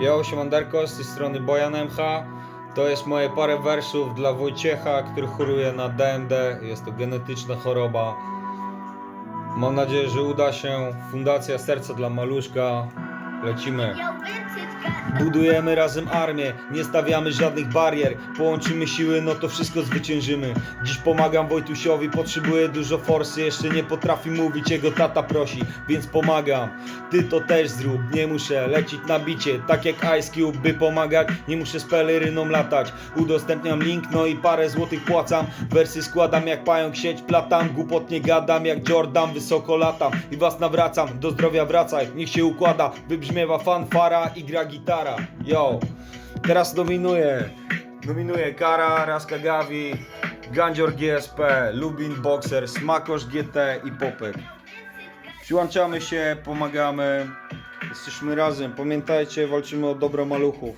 Ja Siemanderko, z tej strony Bojan MH. To jest moje parę wersów dla Wojciecha, który choruje na DMD. Jest to genetyczna choroba. Mam nadzieję, że uda się. Fundacja Serca dla Maluszka. Lecimy. Budujemy razem armię, nie stawiamy żadnych barier. Połączymy siły, no to wszystko zwyciężymy. Dziś pomagam Wojtusiowi, potrzebuję dużo forsy Jeszcze nie potrafi mówić, jego tata prosi Więc pomagam, ty to też zrób Nie muszę lecieć na bicie, tak jak Ice Cube By pomagać, nie muszę z peleryną latać Udostępniam link, no i parę złotych płacam. Wersy składam jak pająk, sieć platam Głupot nie gadam, jak Jordan wysoko latam. I was nawracam, do zdrowia wracaj Niech się układa, wybrzmiewa fanfara i gra gitara. Yo, teraz dominuje Dominuje Kara, Raska Gavi Gandzior GSP, Lubin Boxer, Smakosz GT i Popek Przyłączamy się, pomagamy. Jesteśmy razem, pamiętajcie, walczymy o dobro maluchów